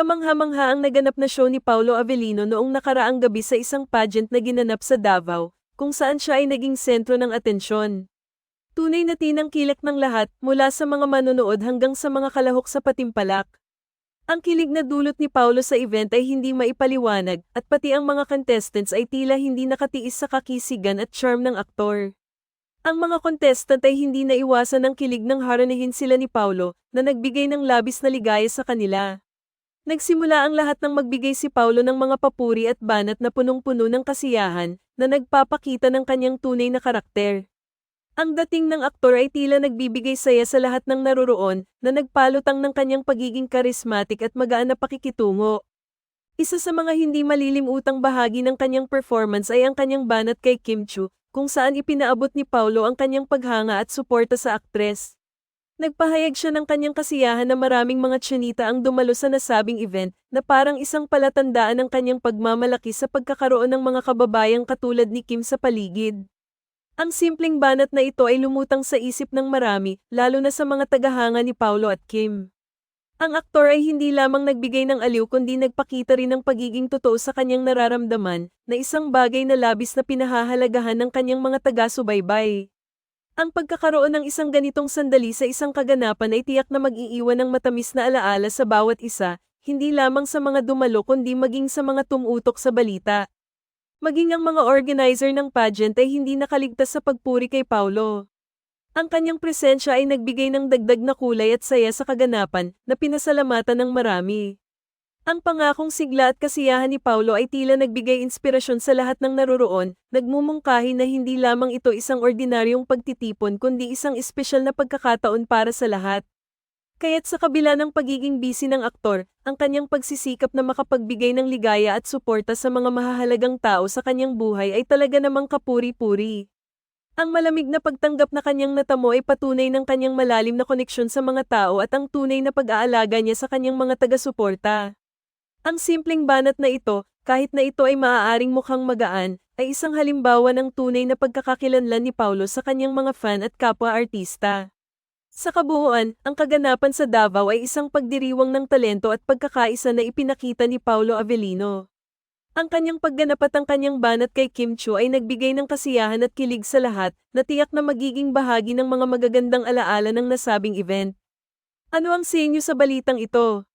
Kamangha-mangha ang naganap na show ni Paulo Avellino noong nakaraang gabi sa isang pageant na ginanap sa Davao, kung saan siya ay naging sentro ng atensyon. Tunay na tinang kilak ng lahat, mula sa mga manonood hanggang sa mga kalahok sa patimpalak. Ang kilig na dulot ni Paulo sa event ay hindi maipaliwanag, at pati ang mga contestants ay tila hindi nakatiis sa kakisigan at charm ng aktor. Ang mga contestant ay hindi naiwasan ng kilig nang haranahin sila ni Paulo, na nagbigay ng labis na ligaya sa kanila. Nagsimula ang lahat ng magbigay si Paulo ng mga papuri at banat na punong-puno ng kasiyahan, na nagpapakita ng kanyang tunay na karakter. Ang dating ng aktor ay tila nagbibigay saya sa lahat ng naroroon, na nagpalutang ng kanyang pagiging karismatik at magaan na pakikitungo. Isa sa mga hindi malilimutang bahagi ng kanyang performance ay ang kanyang banat kay Kim Chu, kung saan ipinaabot ni Paulo ang kanyang paghanga at suporta sa aktres. Nagpahayag siya ng kanyang kasiyahan na maraming mga tsinita ang dumalo sa nasabing event, na parang isang palatandaan ng kanyang pagmamalaki sa pagkakaroon ng mga kababayang katulad ni Kim sa paligid. Ang simpleng banat na ito ay lumutang sa isip ng marami, lalo na sa mga tagahanga ni Paulo at Kim. Ang aktor ay hindi lamang nagbigay ng aliw kundi nagpakita rin ng pagiging totoo sa kanyang nararamdaman, na isang bagay na labis na pinahahalagahan ng kanyang mga taga-subaybay. Ang pagkakaroon ng isang ganitong sandali sa isang kaganapan ay tiyak na mag-iiwan ng matamis na alaala sa bawat isa, hindi lamang sa mga dumalo kundi maging sa mga tumutok sa balita. Maging ang mga organizer ng pageant ay hindi nakaligtas sa pagpuri kay Paulo. Ang kanyang presensya ay nagbigay ng dagdag na kulay at saya sa kaganapan na pinasalamatan ng marami. Ang pangakong sigla at kasiyahan ni Paulo ay tila nagbigay inspirasyon sa lahat ng naroroon, nagmumungkahi na hindi lamang ito isang ordinaryong pagtitipon kundi isang espesyal na pagkakataon para sa lahat. Kaya't sa kabila ng pagiging busy ng aktor, ang kanyang pagsisikap na makapagbigay ng ligaya at suporta sa mga mahahalagang tao sa kanyang buhay ay talaga namang kapuri-puri. Ang malamig na pagtanggap na kanyang natamo ay patunay ng kanyang malalim na koneksyon sa mga tao at ang tunay na pag-aalaga niya sa kanyang mga taga-suporta. Ang simpleng banat na ito, kahit na ito ay maaaring mukhang magaan, ay isang halimbawa ng tunay na pagkakakilanlan ni Paulo sa kanyang mga fan at kapwa-artista. Sa kabuuan, ang kaganapan sa Davao ay isang pagdiriwang ng talento at pagkakaisa na ipinakita ni Paulo Avellino. Ang kanyang pagganap at ang kanyang banat kay Kim Chu ay nagbigay ng kasiyahan at kilig sa lahat, na tiyak na magiging bahagi ng mga magagandang alaala ng nasabing event. Ano ang sa inyo sa balitang ito?